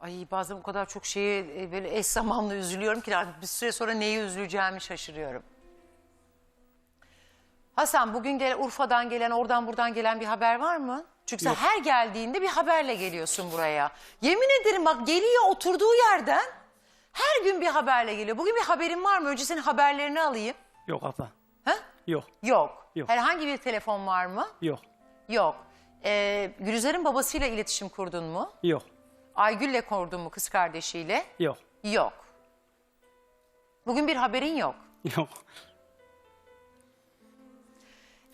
Ay bazen o kadar çok şeye e, böyle eş zamanlı üzülüyorum ki artık bir süre sonra neye üzüleceğimi şaşırıyorum. Hasan bugün gel Urfa'dan gelen oradan buradan gelen bir haber var mı? Çünkü sen her geldiğinde bir haberle geliyorsun buraya. Yemin ederim bak geliyor oturduğu yerden her gün bir haberle geliyor. Bugün bir haberin var mı? Önce senin haberlerini alayım. Yok abla. Ha? Yok. Yok. Yok. Herhangi bir telefon var mı? Yok. Yok. Ee, Gülizar'ın babasıyla iletişim kurdun mu? Yok. Aygül'le kurdun mu kız kardeşiyle? Yok. Yok. Bugün bir haberin yok. Yok.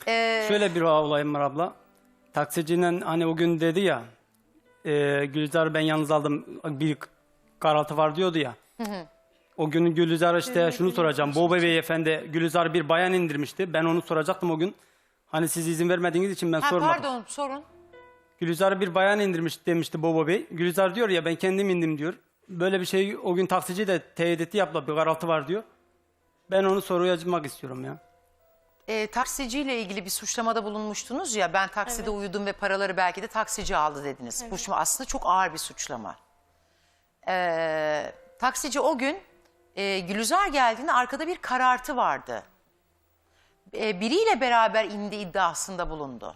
Ee, Şöyle bir olayım var abla. Taksicinin hani o gün dedi ya e, Gülizar'ı ben yalnız aldım bir karaltı var diyordu ya. O gün Gülizar işte şunu soracağım. Boba Bey efendi Gülizar bir bayan indirmişti. Ben onu soracaktım o gün. Hani siz izin vermediğiniz için ben ha, sormadım. pardon sorun. Gülizar'ı bir bayan indirmiş demişti Boba Bey. Gülizar diyor ya ben kendim indim diyor. Böyle bir şey o gün taksici de teyit etti yapla bir karaltı var diyor. Ben onu soruya açmak istiyorum ya. Ee, taksiciyle ilgili bir suçlamada bulunmuştunuz ya ben takside uyudum ve paraları belki de taksici aldı dediniz. Bu şimdi aslında çok ağır bir suçlama. Ee, taksici o gün e, Gülizar geldiğinde arkada bir karartı vardı. Ee, biriyle beraber indi iddiasında bulundu.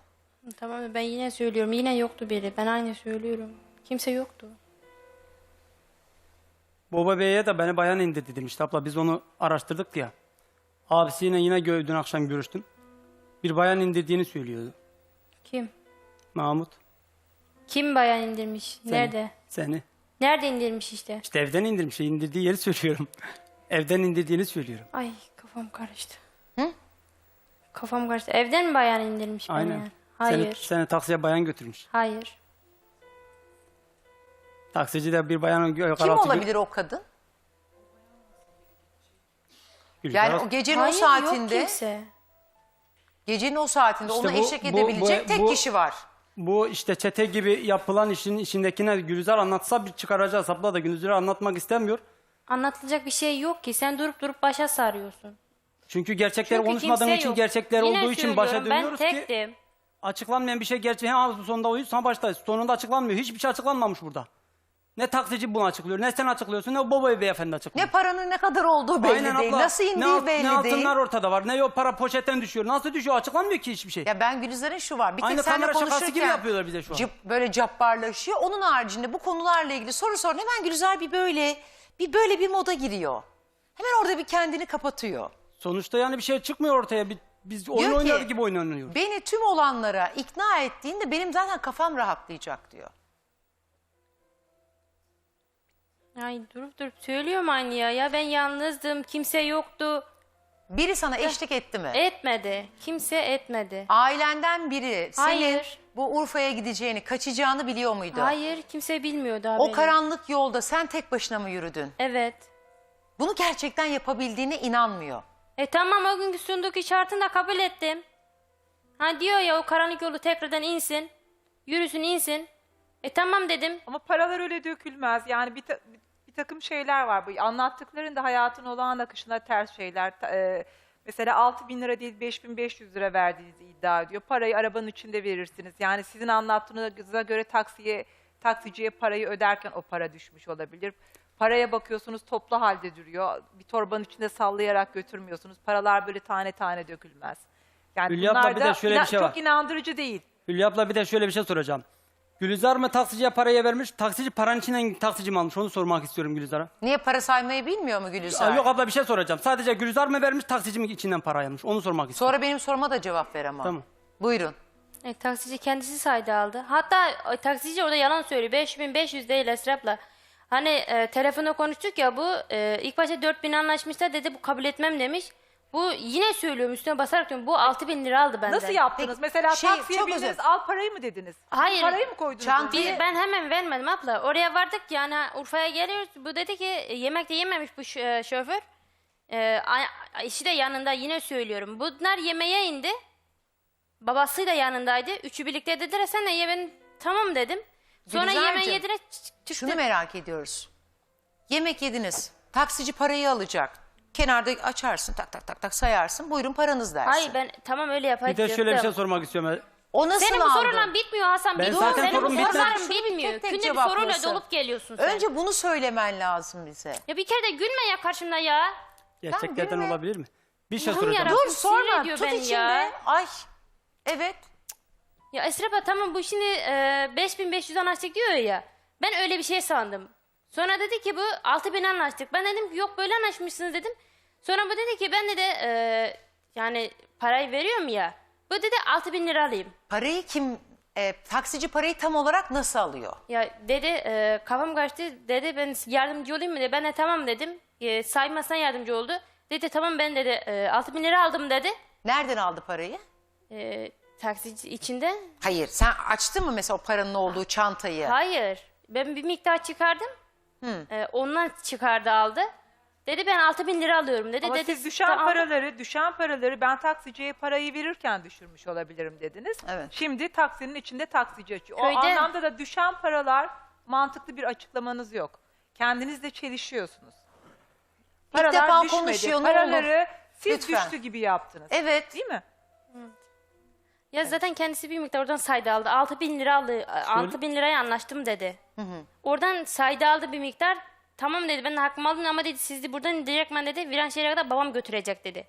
Tamam ben yine söylüyorum. Yine yoktu biri. Ben aynı söylüyorum. Kimse yoktu. Boba Bey'e de beni bayan indirdi demişti abla. Biz onu araştırdık ya. Abisiyle yine gö- dün akşam görüştüm. Bir bayan indirdiğini söylüyordu. Kim? Mahmut. Kim bayan indirmiş? seni. Nerede? Seni. Nerede indirmiş işte? İşte evden indirmiş. indirdiği yeri söylüyorum. evden indirdiğini söylüyorum. Ay kafam karıştı. Hı? Kafam karıştı. Evden mi bayan indirmiş beni? Aynen. yani? Hayır. Seni, seni taksiye bayan götürmüş. Hayır. Taksici de bir bayanın Kim olabilir o kadın? Gülizar- Yani o gecenin Hayır o yok saatinde, kimse. gecenin o saatinde İşte ona bu- eşlik bu- edebilecek bu- tek bu- kişi var. Bu işte çete gibi yapılan işin içindekine Gülizar anlatsa bir çıkaracağız. Abla da Gülizar anlatmak istemiyor. Anlatılacak bir şey yok ki. Sen durup durup başa sarıyorsun. Çünkü gerçekleri Çünkü konuşmadığım kimse için yok. gerçekler Yine olduğu için başa söylüyorum, dönüyoruz ben ki tektim. açıklanmayan bir şey gerçeği ağzı sonunda sonra başta sonunda açıklanmıyor. Hiçbir şey açıklanmamış burada. Ne taksici bunu açıklıyor, ne sen açıklıyorsun, ne o baba beyefendi açıklıyor. Ne paranın ne kadar olduğu belli Aynen değil. abla. Nasıl indiği ne, alt- belli ne değil. altınlar ortada var, ne o para poşetten düşüyor. Nasıl düşüyor açıklanmıyor ki hiçbir şey. Ya ben Gülizar'ın şu var. Bir tek Aynı seninle konuşurken gibi yapıyorlar bize şu an. böyle cabbarlaşıyor. Onun haricinde bu konularla ilgili soru sorun. Hemen Gülizar bir böyle bir böyle bir moda giriyor. Hemen orada bir kendini kapatıyor. Sonuçta yani bir şey çıkmıyor ortaya. Bir- Biz oyun oynuyor gibi oyun oynuyoruz. Beni tüm olanlara ikna ettiğinde benim zaten kafam rahatlayacak diyor. Ay durup durup söylüyorum aynı ya. Ya ben yalnızdım. Kimse yoktu. Biri sana eşlik etti mi? Etmedi. Kimse etmedi. Ailenden biri senin Hayır. bu Urfa'ya gideceğini, kaçacağını biliyor muydu? Hayır kimse bilmiyordu O karanlık yolda sen tek başına mı yürüdün? Evet. Bunu gerçekten yapabildiğine inanmıyor. E tamam o günkü sunduğu şartını da kabul ettim. Ha diyor ya o karanlık yolu tekrardan insin. Yürüsün insin. E tamam dedim. Ama paralar öyle dökülmez. Yani bir, ta- bir takım şeyler var. Bu anlattıkların da hayatın olağan akışına ters şeyler. Ta- e, mesela 6 bin lira değil 5500 lira verdiğinizi iddia ediyor. Parayı arabanın içinde verirsiniz. Yani sizin anlattığınıza göre taksiye taksiciye parayı öderken o para düşmüş olabilir. Paraya bakıyorsunuz toplu halde duruyor. Bir torbanın içinde sallayarak götürmüyorsunuz. Paralar böyle tane tane dökülmez. Yani Hülya abla, bunlar bir de şöyle bir şey var. çok inandırıcı değil. Hülya abla bir de şöyle bir şey soracağım. Gülizar mı taksiciye parayı vermiş? Taksici paranın içinden taksici mi almış? Onu sormak istiyorum Gülizar'a. Niye para saymayı bilmiyor mu Gülizar? Aa, Yok abla bir şey soracağım. Sadece Gülizar mı vermiş, taksici mi içinden para almış? Onu sormak istiyorum. Sonra benim soruma da cevap ver ama. Tamam. Buyurun. E, taksici kendisi saydı aldı. Hatta e, taksici orada yalan söylüyor. 5500 değil Esrap'la. Hani e, telefonda konuştuk ya bu e, ilk başta 4000 anlaşmışlar dedi bu kabul etmem demiş. Bu yine söylüyorum üstüne basarak diyorum bu 6000 lira aldı benden. Nasıl yaptınız? Peki, Mesela şey, taksiye çok bindiniz özür- al parayı mı dediniz? Hayır. Parayı mı koydunuz? Çantayı-? Bir, ben hemen vermedim abla. Oraya vardık yani Urfa'ya geliyoruz. Bu dedi ki e, yemek de yememiş bu şö- e, şoför. E, a- işi de yanında yine söylüyorum. Bunlar yemeğe indi. Babası da yanındaydı. Üçü birlikte dediler sen de ye ben tamam dedim. Sonra Gülizar'cığım, yemeği yediler ç- çıktı. Şunu merak ediyoruz. Yemek yediniz. Taksici parayı alacak. Kenarda açarsın tak tak tak tak sayarsın. Buyurun paranız dersin. Hayır ben tamam öyle Bir de şöyle bir şey sormak istiyorum. O nasıl Senin bu aldın? sorunla bitmiyor Hasan. Ben zaten Senin bu sorun bitmez. soruların bitmiyor. tek tek Günde bir cevaplasın. soruyla dolup geliyorsun sen. Önce bunu söylemen lazım bize. Ya bir kere de gülme ya karşımda ya. Gerçeklerden gülme. olabilir mi? Bir şey Allah'ım soracağım. yarabbim. Dur sinir sorma ediyor tut beni içinde. ya. Ay evet. Ya Esra abla tamam bu şimdi e, 5500 anlaştık diyor ya. Ben öyle bir şey sandım. Sonra dedi ki bu 6000 anlaştık. Ben dedim ki yok böyle anlaşmışsınız dedim. Sonra bu dedi ki ben de e, yani parayı veriyorum ya. Bu dedi 6000 lira alayım. Parayı kim e, taksici parayı tam olarak nasıl alıyor? Ya dedi e, kafam kaçtı. Dedi ben yardımcı olayım mı dedi. Ben de tamam dedim. E, saymasına yardımcı oldu. Dedi tamam ben dedi e, 6000 lira aldım dedi. Nereden aldı parayı? E, taksici içinde. Hayır sen açtın mı mesela o paranın olduğu çantayı? Hayır. Ben bir miktar çıkardım. Ee, ondan çıkardı aldı. Dedi ben 6000 lira alıyorum dedi. Ama dedi siz düşen "Tamam." paraları, düşen paraları ben taksiciye parayı verirken düşürmüş olabilirim dediniz. Evet. Şimdi taksinin içinde taksici açıyor. O Köyde- anlamda da düşen paralar mantıklı bir açıklamanız yok. Kendiniz de çelişiyorsunuz. İlk defa Paralar düşmedi. konuşuyor, Paraları siz Lütfen. düştü gibi yaptınız. Evet. Değil mi? Ya zaten kendisi bir miktar oradan saydı aldı. 6000 lira aldı. 6000 liraya anlaştım dedi. Oradan saydı aldı bir miktar. Tamam dedi ben de hakkımı aldım ama dedi sizi buradan direktmen dedi Viranşehir'e kadar babam götürecek dedi.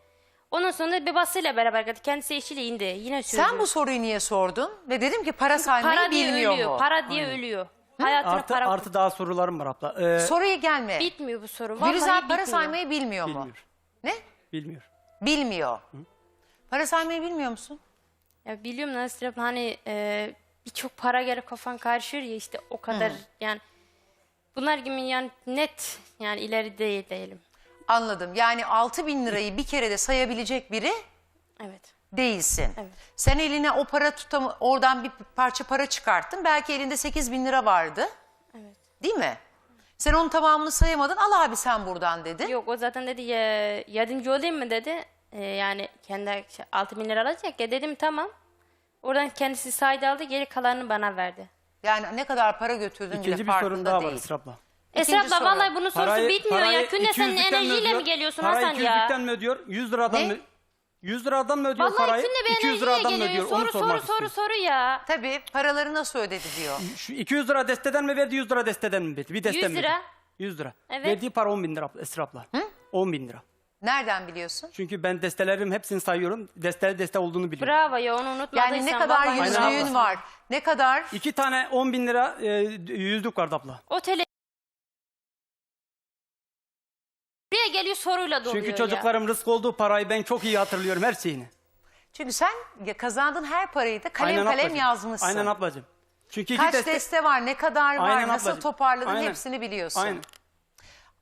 Ondan sonra babasıyla beraber geldi. Kendisi eşiyle indi. Yine söylüyor. Sen bu soruyu niye sordun? Ve dedim ki para saymayı para diye bilmiyor ölüyor. mu? Para diye ölüyor. Hayatını Artı, para artı daha sorularım var abla. Ee, Soruya gelme. bitmiyor bu soru. Vallahi para bitmiyor. saymayı bilmiyor mu? bilmiyor. Ne? Bilmiyor. Bilmiyor. Para saymayı bilmiyor musun? Ya biliyorum abla hani e, birçok para göre kafan karışır ya işte o kadar yani bunlar gibi yani net yani ileri değil değilim. Anladım. Yani 6 bin lirayı bir kerede sayabilecek biri Evet. değilsin. Evet. Sen eline o para tutam oradan bir parça para çıkarttın. Belki elinde 8 bin lira vardı. Evet. Değil mi? Sen onun tamamını sayamadın. Al abi sen buradan dedin. Yok o zaten dedi ya yardımcı olayım mı dedi. E, yani kendi 6 bin lira alacak ya dedim tamam. Oradan kendisi saydı aldı geri kalanını bana verdi. Yani ne kadar para götürdün bile İkinci bir sorun daha değil. var Esra abla. Esra abla soru. vallahi bunun sorusu Parayı- bitmiyor ya. parayı Günde sen 200'lükten enerjiyle ödüyor? mi geliyorsun Parayı Hasan 200'lükten ya? mi ödüyor? 100 liradan Ne? mı? 100 liradan mı ödüyor Vallahi parayı? günde bir 200 enerjiyle liradan mı geliyor. ödüyor? Onu Soru soru sormak soru istiyorum. soru ya. Tabii paraları nasıl ödedi diyor. Şu 200 lira desteden mi verdi 100 lira desteden mi verdi? Bir desten 100 mi lira. verdi? 100 lira. Evet. Verdiği para 10 bin lira abla, Esra abla. 10 bin lira. Nereden biliyorsun? Çünkü ben destelerim hepsini sayıyorum. Deste deste olduğunu biliyorum. Bravo ya onu unutmadıysan. Yani ne kadar vallahi var? Ne kadar? İki tane 10 bin lira e, yüzlük vardı abla. Otele Buraya geliyor soruyla doluyor Çünkü ya. çocuklarım rızk olduğu parayı ben çok iyi hatırlıyorum her şeyini. Çünkü sen kazandığın her parayı da kalem kalem ablacığım. yazmışsın. Aynen ablacığım. Çünkü iki Kaç deste... deste var, ne kadar var, Aynen nasıl ablacığım. toparladın Aynen. hepsini biliyorsun. Aynen.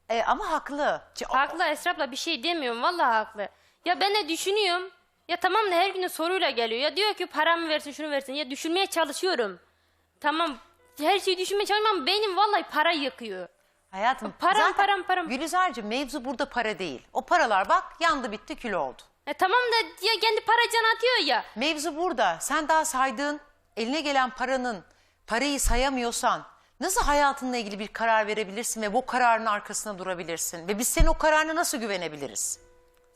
E, ama haklı. Ç- Haklı Esra abla bir şey demiyorum vallahi haklı. Ya ben de düşünüyorum. Ya tamam da her gün soruyla geliyor. Ya diyor ki paramı versin şunu versin. Ya düşünmeye çalışıyorum. Tamam her şeyi düşünmeye çalışıyorum ama beynim vallahi para yakıyor. Hayatım Param, zaten param, param. Gülizar'cığım mevzu burada para değil. O paralar bak yandı bitti kül oldu. Ya tamam da ya kendi para can atıyor ya. Mevzu burada. Sen daha saydığın eline gelen paranın parayı sayamıyorsan nasıl hayatınla ilgili bir karar verebilirsin ve bu kararın arkasında durabilirsin? Ve biz senin o kararına nasıl güvenebiliriz?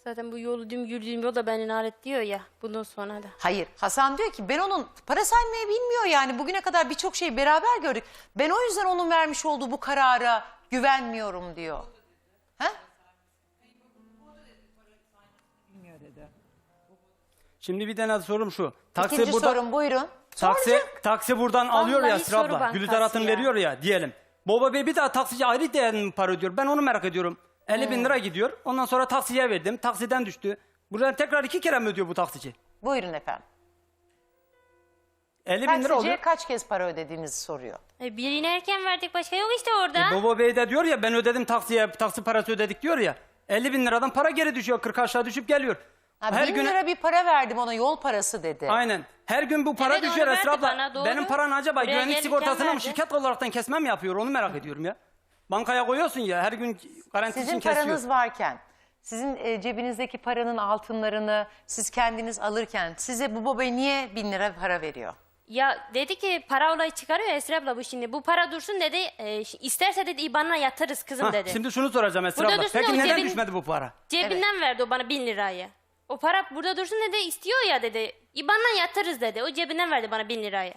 Zaten bu yolu düm yürüdüğüm yol da beni nalet diyor ya. Bundan sonra da. Hayır. Hasan diyor ki ben onun para saymayı bilmiyor yani. Bugüne kadar birçok şeyi beraber gördük. Ben o yüzden onun vermiş olduğu bu karara güvenmiyorum diyor. He? Şimdi bir tane sorum şu. Taksi İkinci burada, sorun buyurun. Taksi, Soracak. taksi buradan alıyor ya Vallahi Esra soru abla. bankası Gülizar Atın ya. veriyor ya diyelim. Baba Bey bir daha taksici ayrı değerli mi para ödüyor? Ben onu merak ediyorum. 50 Hmm. bin lira gidiyor. Ondan sonra taksiye verdim. Taksiden düştü. Buradan tekrar iki kere mi ödüyor bu taksici? Buyurun efendim. 50 bin lira oluyor. Taksiciye kaç kez para ödediğinizi soruyor. E, birine erken verdik başka yok işte orada. E, Baba Bey de diyor ya ben ödedim taksiye taksi parası ödedik diyor ya. 50 bin liradan para geri düşüyor 40 aşağı düşüp geliyor. Ha, Her bin gün lira bir para verdim ona yol parası dedi. aynen. Her gün bu para Evet, onu düşüyor verdi Esra abla. bana, doğru. Benim paran acaba Buraya güvenlik gelirken sigortasına mı verdi. şirket olaraktan kesme mi yapıyor onu merak ediyorum ya. Bankaya koyuyorsun ya her gün garanti Sizin için kesiyor. paranız varken, sizin e, cebinizdeki paranın altınlarını siz kendiniz alırken size bu baba niye bin lira para veriyor? Ya dedi ki para olayı çıkarıyor Esra abla bu şimdi. Bu para dursun dedi. e, isterse dedi IBAN'ına yatırız kızım Hah, dedi. şimdi şunu soracağım Esra Burada abla. dursun Peki o neden cebin- düşmedi bu para? Cebinden verdi o bana bin lirayı. O para burada dursun dedi istiyor ya dedi. IBAN'dan yatırız dedi. O cebinden verdi bana bin lirayı.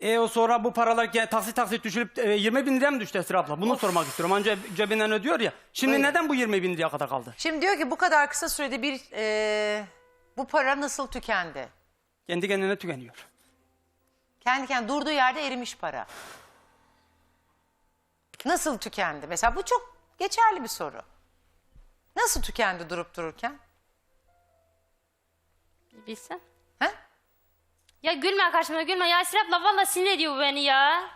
E o sonra bu paralar gene taksit taksit düşürüp e, 20 bin liraya mı düştü Esra abla? Bunu sormak istiyorum. Anca cebinden ödüyor ya. Şimdi neden bu 20 bin liraya kadar kaldı? Şimdi diyor ki bu kadar kısa sürede bir e, bu para nasıl tükendi? Kendi kendine tükeniyor. Kendi kendine durduğu yerde erimiş para. Nasıl tükendi? Mesela bu çok geçerli bir soru. Nasıl tükendi durup dururken? Bilsen. He? Ya gülme karşıma gülme. Ya Esra abla valla sinir ediyor bu beni ya.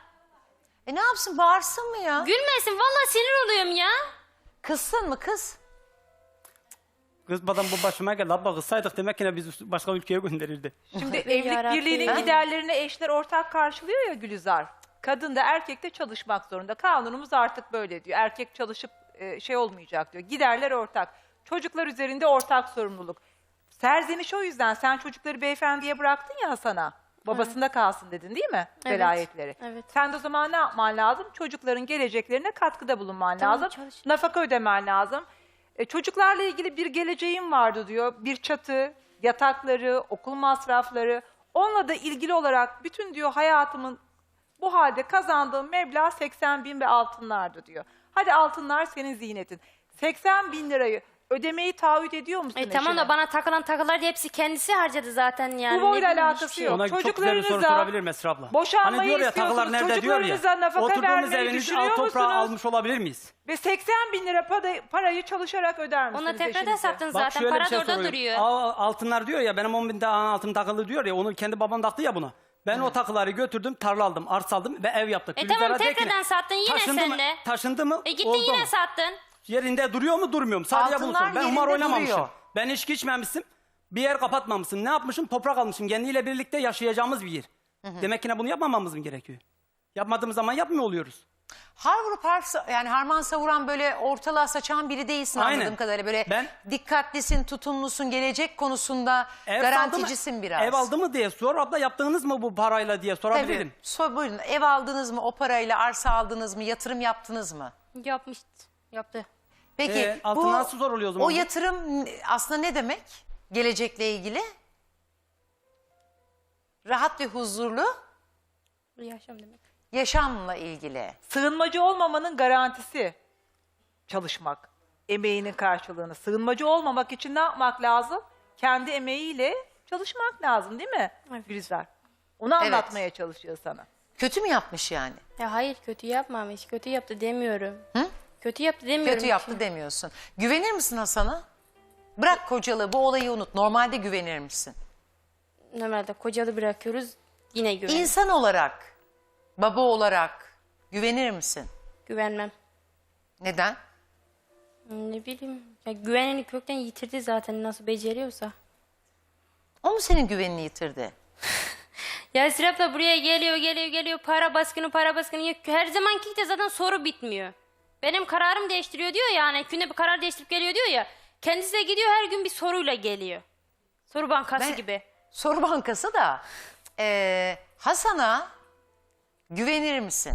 E ne yapsın bağırsın mı ya? Gülmesin valla sinir oluyorum ya. Kızsın mı kız? Kız badam bu başıma geldi. Abla kızsaydık demek ki biz başka ülkeye gönderirdi. Şimdi evlilik yarabbim. birliğinin giderlerini eşler ortak karşılıyor ya Gülizar. Kadın da erkek de çalışmak zorunda. Kanunumuz artık böyle diyor. Erkek çalışıp e, şey olmayacak diyor. Giderler ortak. Çocuklar üzerinde ortak sorumluluk. Serzeniş o yüzden. Sen çocukları beyefendiye bıraktın ya Hasan'a. Babasında kalsın dedin değil mi? Evet, Velayetleri. evet. Sen de o zaman ne yapman lazım? Çocukların geleceklerine katkıda bulunman Tamam, lazım. çalış- Nafaka ödemen lazım. E, çocuklarla ilgili bir geleceğim vardı diyor. Bir çatı, yatakları, okul masrafları. Onunla da ilgili olarak bütün diyor hayatımın bu halde kazandığım meblağ 80 bin ve altınlardı diyor. Hadi altınlar senin ziynetin. 80 bin lirayı ödemeyi taahhüt ediyor musun E tamam eşine? da bana takılan takılar hepsi kendisi harcadı zaten yani. Bu boyla Ne bileyim, alakası şey yok. Ona çok güzel bir soru Çocuklarınıza sorabilir mi Esra abla? boşanmayı hani diyor ya istiyorsunuz, takılar nerede diyor ya. çocuklarınıza nafaka Oturduğumuz vermeyi evin düşünüyor alt toprağı musunuz? almış olabilir miyiz? Ve 80 bin lira para- parayı çalışarak öder misiniz Ona tekrardan eşinize? sattın Bak zaten. şöyle Para şey da orada soruyorum. duruyor. Al- altınlar diyor ya benim 10 bin tane altın takılı diyor ya onu kendi babam taktı ya buna. Ben o takıları götürdüm tarla aldım arsa aldım ve ev yaptık. E Gülizar'a tamam, de ki, tekrardan sattın yine taşındı mı, de. Taşındı mı? E gittin oldu yine mu? sattın. Yerinde duruyor mu durmuyor mu? Sadece bunu Altınlar sor. Ben yerinde umar oynamamışım. duruyor. Ben içki içmemişim. Bir yer kapatmamışım. Ne yapmışım? Toprak almışım. Kendiyle birlikte yaşayacağımız bir yer. Demek ki ne bunu yapmamamız mı gerekiyor? Yapmadığımız zaman yapmıyor oluyoruz. Har vurup har yani harman savuran böyle ortalığa saçan biri değilsin Aynen. anladığım kadarıyla. Böyle Ben- dikkatlisin, tutumlusun, gelecek konusunda Ev garanticisin aldı mı, biraz. Ev aldı mı diye sor. Abla yaptığınız mı bu parayla diye sorabilirim. Tabii. Sor, buyurun. Ev aldınız mı? O parayla arsa aldınız mı? Yatırım yaptınız mı? Yapmış. Yaptı. Peki Ee, altına bu, nasıl zor oluyor o zaman O yatırım aslında ne demek? Gelecekle ilgili? Rahat ve huzurlu Yaşam demek. yaşamla ilgili. Sığınmacı olmamanın garantisi çalışmak. Emeğinin karşılığını. Sığınmacı olmamak için ne yapmak lazım? Kendi emeğiyle çalışmak lazım değil mi Evet. Gülizar? Onu Evet. anlatmaya çalışıyor sana. Kötü mü yapmış yani? Ya hayır kötü yapmamış. Kötü yaptı demiyorum. Kötü yaptı demiyorum. Kötü yaptı ki. demiyorsun. Güvenir misin Hasan'a? Bırak kocalığı bu olayı unut. Normalde güvenir misin? Normalde kocalı bırakıyoruz. Yine güven. İnsan olarak, baba olarak güvenir misin? Güvenmem. Neden? Ne bileyim. Ya güvenini kökten yitirdi zaten nasıl beceriyorsa. O mu senin güvenini yitirdi? Ya Serap da buraya geliyor geliyor geliyor para baskını para baskını her zamanki de zaten soru bitmiyor. Benim kararım değiştiriyor diyor ya hani günde bir karar değiştirip geliyor diyor ya. Kendisi de gidiyor her gün bir soruyla geliyor. Soru bankası Ben- gibi. Soru bankası da eee, Hasan'a güvenir misin?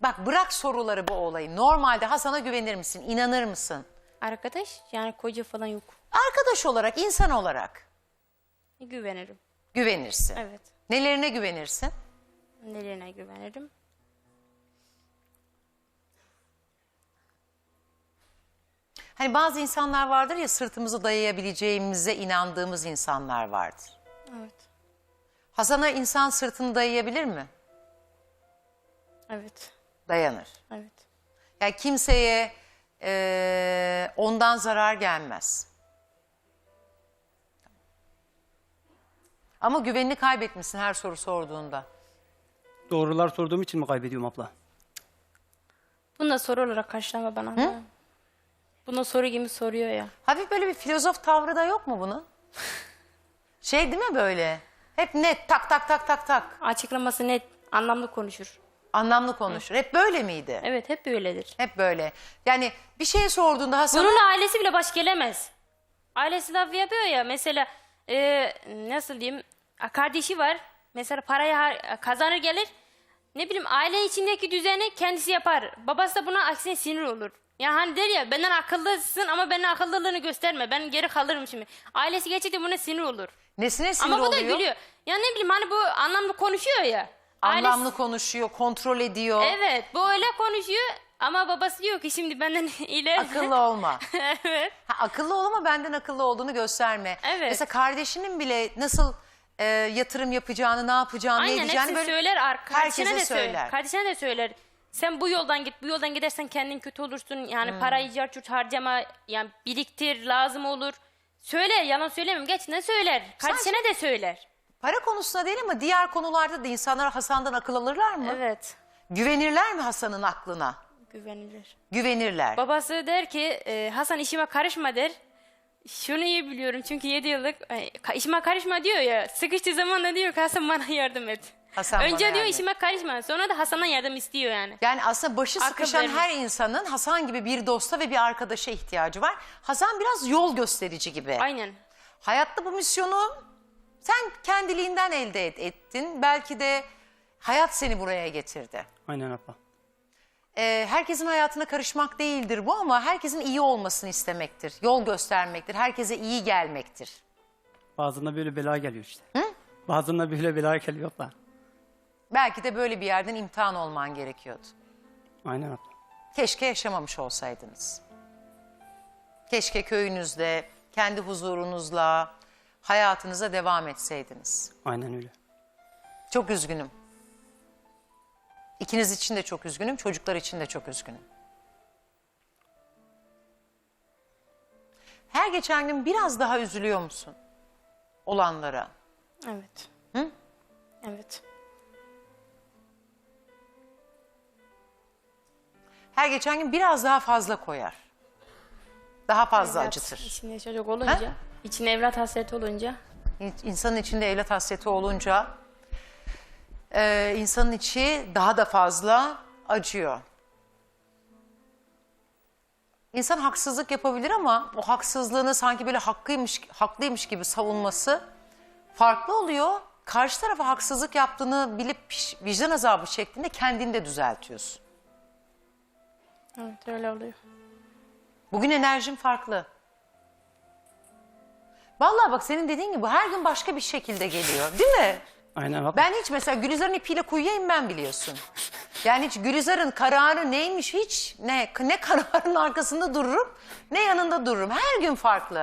Bak bırak soruları bu olayı. Normalde Hasan'a güvenir misin? İnanır mısın? Arkadaş yani koca falan yok. Arkadaş olarak, insan olarak Güvenirim. güvenirsin. Evet. Nelerine güvenirsin? Nelerine güvenirim? Hani bazı insanlar vardır ya sırtımızı dayayabileceğimize inandığımız insanlar vardır. Evet. Hasan'a insan sırtını dayayabilir mi? Evet. Dayanır. Evet. Yani kimseye eee, ondan zarar gelmez. Ama güvenini kaybetmişsin her soru sorduğunda. Doğrular sorduğum için mi kaybediyorum abla? Bunu da soru olarak karşılama bana. Hı? Bunu soru gibi soruyor ya. Hafif böyle bir filozof tavrı da yok mu bunun? Şey değil mi böyle? Hep net tak tak tak tak tak. Açıklaması net, anlamlı konuşur. Anlamlı konuşur. Hep böyle miydi? Evet hep böyledir. Hep böyle. Yani bir şey sorduğunda Hasan Bununla ailesi bile baş gelemez. Ailesi laf yapıyor ya mesela e, nasıl diyeyim kardeşi var mesela parayı har- kazanır gelir. Ne bileyim aile içindeki düzeni kendisi yapar. Babası da buna aksine sinir olur. Ya hani der ya benden akıllısın ama benden akıllılığını gösterme. Ben geri kalırım şimdi. Ailesi gerçekten buna sinir olur. Nesine sinir ama bu da oluyor? gülüyor. Ya ne bileyim hani bu anlamlı konuşuyor ya. Ailesi- Anlamlı konuşuyor, kontrol ediyor. Evet bu öyle konuşuyor ama babası diyor ki şimdi benden ileri. Akıllı olma. evet. Ha, akıllı ol ama benden akıllı olduğunu gösterme. Evet. Mesela kardeşinin bile nasıl e, yatırım yapacağını, ne yapacağını, ne Aynen edeceğini hepsini böyle söyler. herkese de söyler. söyler. Kardeşine de söyler. Sen bu yoldan git, bu yoldan gidersen kendin kötü olursun. Yani parayı carçurt harcama, yani biriktir, lazım olur. Söyler, yalan söylemem. Gerçekten söyler. Kardeşine de söyler. Para konusunda değil ama diğer konularda da insanlar Hasan'dan akıl alırlar mı? Evet, Güvenirler mi Hasan'ın aklına? güvenilir. Güvenirler. Babası der ki, e, Hasan işime karışma der. Şunu iyi biliyorum çünkü 7 yıllık ka- işime karışma diyor ya. Sıkıştığı zaman da diyor ki Hasan bana yardım et. Hasan bana Önce diyor yardım et. işime karışma. Sonra da Hasan'dan yardım istiyor yani. Yani aslında başı Akıl sıkışan her insanın Hasan gibi bir dosta ve bir arkadaşa ihtiyacı var. Hasan biraz yol gösterici gibi. Aynen. Hayatta bu misyonu sen kendiliğinden elde et- ettin. Belki de hayat seni buraya getirdi. Aynen abla. Ee, herkesin hayatına karışmak değildir bu ama herkesin iyi olmasını istemektir. Yol göstermektir. Herkese iyi gelmektir. Bazında böyle bela geliyor işte. Bazında böyle bela geliyor abla. Belki de böyle bir yerden imtihan olman gerekiyordu. Aynen abla. Keşke yaşamamış olsaydınız. Keşke köyünüzde, kendi huzurunuzla hayatınıza devam etseydiniz. Aynen öyle. Çok üzgünüm. İkiniz için de çok üzgünüm, çocuklar için de çok üzgünüm. Her geçen gün biraz daha üzülüyor musun olanlara? Evet. Hı? Evet. Her geçen gün biraz daha fazla koyar. Daha fazla Evlat, acıtır. İçinde çocuk olunca, içinde evlat hasreti olunca. İnsanın içinde evlat hasreti olunca e, insanın içi daha da fazla acıyor. İnsan haksızlık yapabilir ama o haksızlığını sanki böyle hakkıymış, haklıymış gibi savunması farklı oluyor. Karşı tarafa haksızlık yaptığını bilip piş- vicdan azabı çektiğinde kendini de düzeltiyorsun. Evet öyle oluyor. Bugün enerjim farklı. Vallahi bak senin dediğin gibi her gün başka bir şekilde geliyor değil mi? Aynen abla. Ben hiç mesela Gülizar'ın ipiyle kuyuya inmem biliyorsun. Yani hiç Gülizar'ın kararı neymiş hiç ne ne kararın arkasında dururum ne yanında dururum. Her gün farklı.